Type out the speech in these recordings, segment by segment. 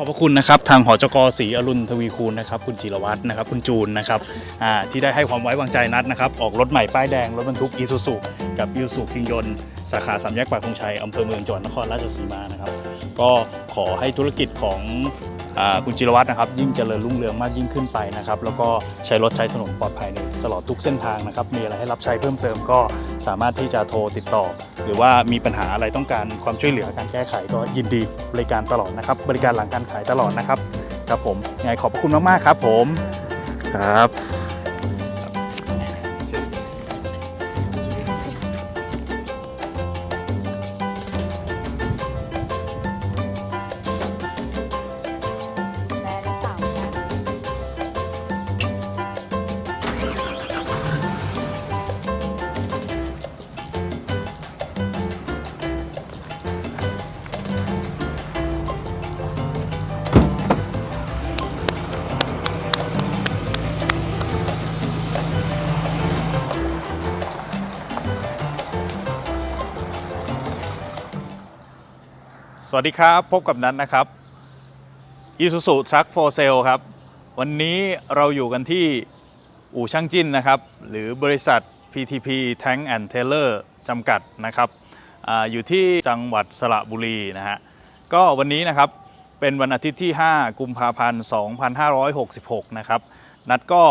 ขอบพระคุณนะครับทางหอจกศรีอรุณทวีคูณนะครับคุณจิรวัตรนะครับคุณจูนนะครับอ่าที่ได้ให้ความไว้วางใจนัดนะครับออกรถใหม่ป้ายแดงรถบรรทุกอีซูซุกับอีซูซุพิงยนต์สาขาสามแยกปากธงชัยอำเภอเมืองจังหวัดนครราชสีมานะครับก็ขอให้ธุรกิจของ คุณจิรวัตรนะครับ ยิ่งเจริญรุ่งเรืองมากยิ่งขึ้นไปนะครับ แล้วก็ใช้รถใช้ถนนปลอดภัยในตลอดทุกเส้นทางนะครับ มีอะไรให้รับใช้เพิ่มเติมก็สามารถที่จะโทรติดต่อ หรือว่ามีปัญหาอะไรต้องการความช่วยเหลือการแก้ไขก็ยินดีบริการตลอดนะครับ บริการหลังการขายตลอดนะครับครับผมยังไงขอบพระคุณมากๆครับ ผมครับ สวัสดีครับ พบกับนัทนะครับ Isuzu Truck for Sale ครับ วันนี้เราอยู่กันที่อู่ช่างจิ้นนะครับ หรือบริษัท PTP Tank and Trailer จำกัดนะครับออยู่ที่จังหวัดสระบุรีนะฮะ ก็วันนี้นะครับเป็นวันอาทิตย์ที่ 5 กุมภาพันธ์ 2566 นะครับ นัดก็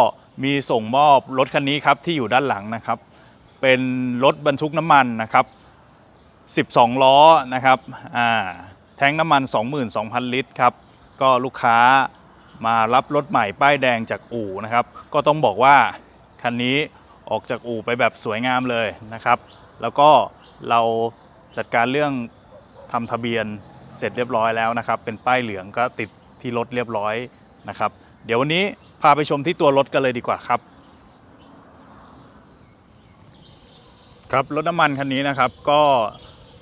มีส่งมอบรถคันนี้ครับที่อยู่ด้านหลังนะครับ เป็นรถบรรทุกน้ำมันนะครับ 12 ล้อนะครับอ่าแทงน้ำมัน 22,000 ลิตรครับ ก็ลูกค้ามารับรถใหม่ป้ายแดงจากอู่นะครับ ก็ต้องบอกว่าคันนี้ออกจากอู่ไปแบบสวยงามเลยนะครับ แล้วก็เราจัดการเรื่องทำทะเบียนเสร็จเรียบร้อยแล้วนะครับ เป็นป้ายเหลืองก็ติดที่รถเรียบร้อยนะครับ เดี๋ยววันนี้พาไปชมที่ตัวรถกันเลยดีกว่าครับครับรถน้ำมันคันนี้นะครับก็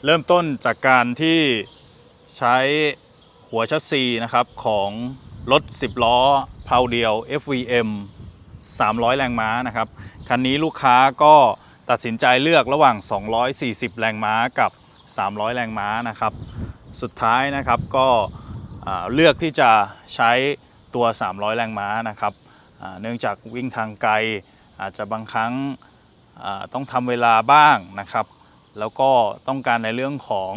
เริ่มต้นจากการที่ใช้หัวชัสซีนะครับของรถ 10 ล้อเพลาเดียว FVM 300 แรงม้านะครับ คันนี้ลูกค้าก็ตัดสินใจเลือกระหว่าง 240 แรงม้ากับ 300 แรงม้านะครับ สุดท้ายนะครับก็เลือกที่จะใช้ตัว 300 แรงม้านะครับ เนื่องจากวิ่งทางไกลอาจจะบางครั้งต้องทำเวลาบ้างนะครับ แล้วก็ต้องการในเรื่องของ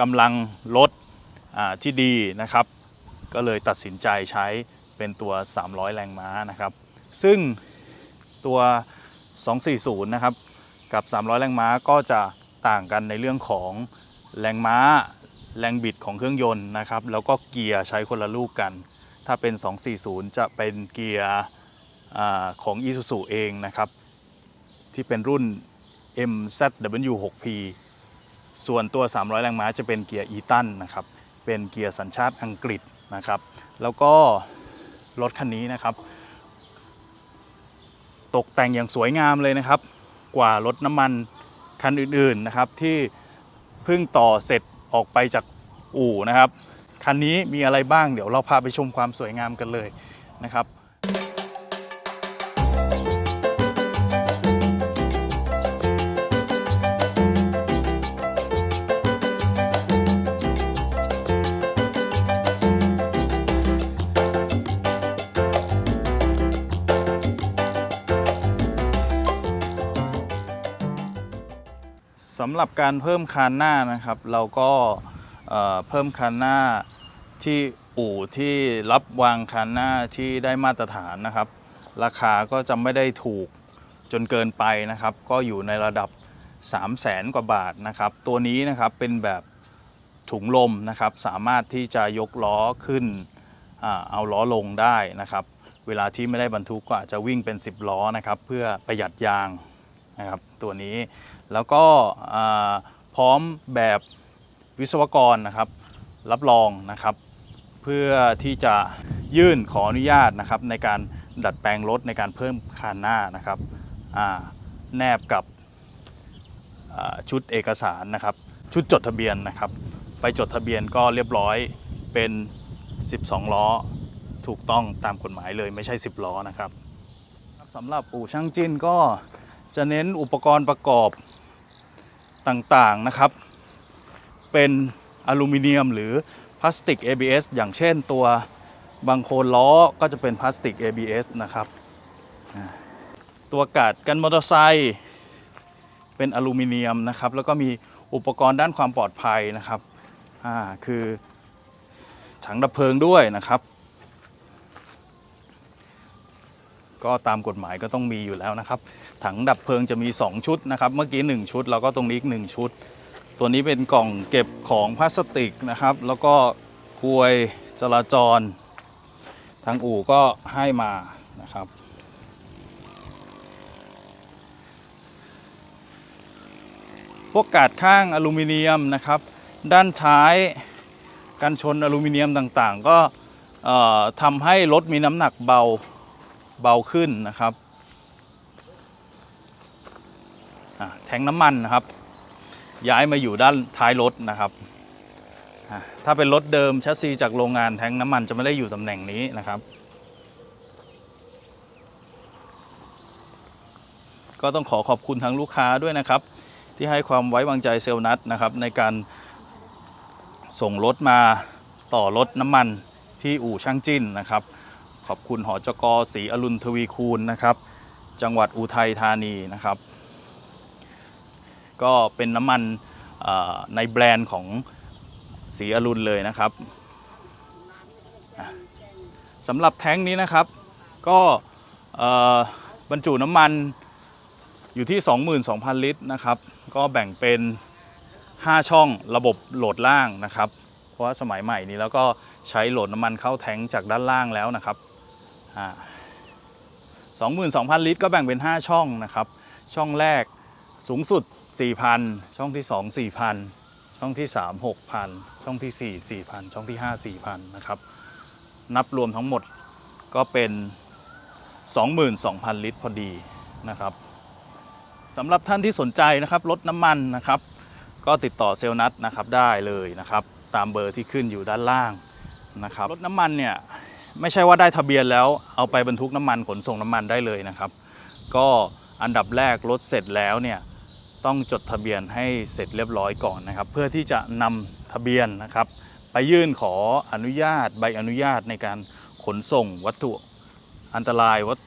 กำลังรถที่ดีนะครับ ก็เลยตัดสินใจใช้เป็นตัว 300 แรงม้านะครับ ซึ่งตัว 240 นะครับ กับ 300 แรงม้าก็จะต่างกันในเรื่องของแรงม้า แรงบิดของเครื่องยนต์นะครับ แล้วก็เกียร์ใช้คนละลูกกัน ถ้าเป็น 240 จะเป็นเกียร์ของ Isuzu เองนะครับ ที่เป็นรุ่น MZW6P ส่วนตัว 300 แรงม้าจะเป็นเกียร์อีตันนะครับ เป็นเกียร์สัญชาติอังกฤษนะครับ แล้วก็รถคันนี้นะครับ ตกแต่งอย่างสวยงามเลยนะครับ กว่ารถน้ำมันคันอื่นๆนะครับ ที่เพิ่งต่อเสร็จออกไปจากอู่นะครับ คันนี้มีอะไรบ้างเดี๋ยวเราพาไปชมความสวยงามกันเลยนะครับ สำหรับการเพิ่มคานหน้านะครับ เราก็เเพิ่มคานหน้าที่อู่ที่รับวางคานหน้าที่ได้มาตรฐานนะครับ ราคาก็จะไม่ได้ถูกจนเกินไปนะครับ ก็อยู่ในระดับ 3 0 0แสนกว่าบาทนะครับ ตัวนี้นะครับเป็นแบบถุงลมนะครับ สามารถที่จะยกล้อขึ้นเอาล้อลงได้นะครับ เวลาที่ไม่ได้บรรทุกก็อาจจะวิ่งเป็น 10 ล้อนะครับ เพื่อประหยัดยาง นะครับตัวนี้แล้วก็พร้อมแบบวิศวกรนะครับรับรองนะครับ เพื่อที่จะยื่นขออนุญาตนะครับในการดัดแปลงรถในการเพิ่มคานหน้านะครับแนบกับชุดเอกสารนะครับ ชุดจดทะเบียนนะครับ ไปจดทะเบียนก็เรียบร้อยเป็น 12 ล้อถูกต้องตามกฎหมายเลยไม่ใช่ 10 ล้อนะครับสำหรับอู่ช่างจิ้นก็ จะเน้นอุปกรณ์ประกอบต่างๆนะครับ เป็นอลูมิเนียมหรือพลาสติก ABS อย่างเช่นตัวบางโคนล้อก็จะเป็นพลาสติก ABS นะครับ ตัวกาดกันมอเตอร์ไซค์เป็นอลูมิเนียมนะครับ แล้วก็มีอุปกรณ์ด้านความปลอดภัยนะครับ คือถังดับเพลิงด้วยนะครับ ก็ตามกฎหมายก็ต้องมีอยู่แล้วนะครับถังดับเพลิงจะมี 2 ชุดนะครับ เมื่อกี้ 1 ชุด แล้วก็ตรงนี้อีก 1 ชุด ตัวนี้เป็นกล่องเก็บของพลาสติกนะครับ แล้วก็กลวยจราจร ทางอู่ก็ให้มานะครับพวกกาดข้างอลูมิเนียมนะครับ ด้านท้ายกันชนอลูมิเนียมต่างๆ ก็ทำให้รถมีน้ำหนักเบา เบาขึ้นนะครับแทงน้ำมันนะครับ ย้ายมาอยู่ด้านท้ายรถนะครับ ถ้าเป็นรถเดิมแชสซีจากโรงงานแทงน้ำมันจะไม่ได้อยู่ตำแหน่งนี้นะครับ ก็ต้องขอขอบคุณทั้งลูกค้าด้วยนะครับ ที่ให้ความไว้วางใจเซลล์นัทนะครับ ในการส่งรถมาต่อรถน้ำมันที่อู่ช่างจิ้นนะครับ ขอบคุณหอจกศรีอรุณทวีคูณนะครับ จังหวัดอุทัยธานีนะครับ ก็เป็นน้ำมันในแบรนด์ของศรีอรุณเลยนะครับสำหรับแท้งนี้นะครับ ก็บรรจุน้ำมันอยู่ที่ 22,000 ลิตรนะครับ ก็แบ่งเป็น 5 ช่องระบบโหลดล่างนะครับ เพราะว่าสมัยใหม่นี้แล้วก็ใช้โหลดน้ำมันเข้าแท้งจากด้านล่างแล้วนะครับ 22,000 ลิตรก็แบ่งเป็น 5 ช่องนะครับ ช่องแรกสูงสุด 4,000 ช่องที่ 2 4,000 ช่องที่ 3 6,000 ช่องที่ 4 4,000 ช่องที่ 5 4,000 นะครับ นับรวมทั้งหมดก็เป็น 22,000 ลิตรพอดีนะครับสำหรับท่านที่สนใจนะครับรถน้ำมันนะครับ ก็ติดต่อเซลนัทนะครับได้เลยนะครับ ตามเบอร์ที่ขึ้นอยู่ด้านล่างนะครับรถน้ำมันเนี่ย ไม่ใช่ว่าได้ทะเบียนแล้วเอาไปบรรทุกน้ำมันขนส่งน้ำมันได้เลยนะครับ ก็อันดับแรกรถเสร็จแล้วเนี่ยต้องจดทะเบียนให้เสร็จเรียบร้อยก่อนนะครับ เพื่อที่จะนำทะเบียนนะครับ ไปยื่นขออนุญาตใบอนุญาตในการขนส่งวัตถุอันตรายวัต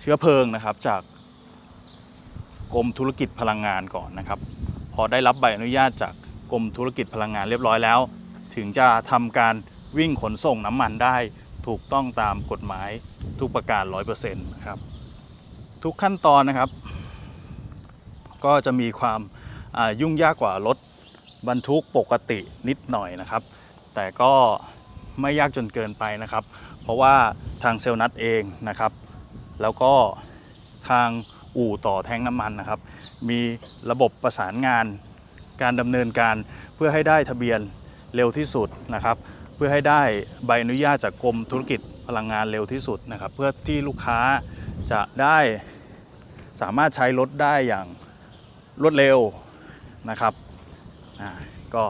เชื้อเพลิงนะครับ จากกรมธุรกิจพลังงานก่อนนะครับ พอได้รับใบอนุญาตจากกรมธุรกิจพลังงานเรียบร้อยแล้ว ถึงจะทำการ วิ่งขนส่งน้ำมันได้ถูกต้องตามกฎหมายทุกประการ 100%นะครับ ทุกขั้นตอนนะครับ ก็จะมีความยุ่งยากกว่ารถบรรทุกปกตินิดหน่อยนะครับ แต่ก็ไม่ยากจนเกินไปนะครับ เพราะว่าทางเซลล์นัทเองนะครับ แล้วก็ทางอู่ต่อแทงน้ำมันนะครับ มีระบบประสานงานการดำเนินการเพื่อให้ได้ทะเบียนเร็วที่สุดนะครับ เพื่อให้ได้ใบอนุญาตจากกรมธุรกิจพลังงานเร็วที่สุดนะครับ เพื่อที่ลูกค้าจะได้สามารถใช้รถได้อย่างรวดเร็วนะครับก็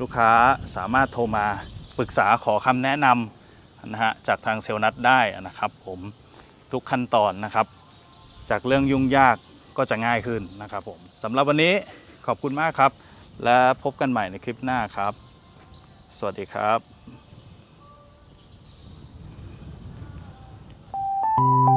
ลูกค้าสามารถโทรมาปรึกษาขอคำแนะนำนะฮะจากทางเซลล์นัทได้นะครับ ผมทุกขั้นตอนนะครับ จากเรื่องยุ่งยากก็จะง่ายขึ้นนะครับผมสำหรับวันนี้ขอบคุณมากครับ และพบกันใหม่ในคลิปหน้าครับ สวัสดีครับ you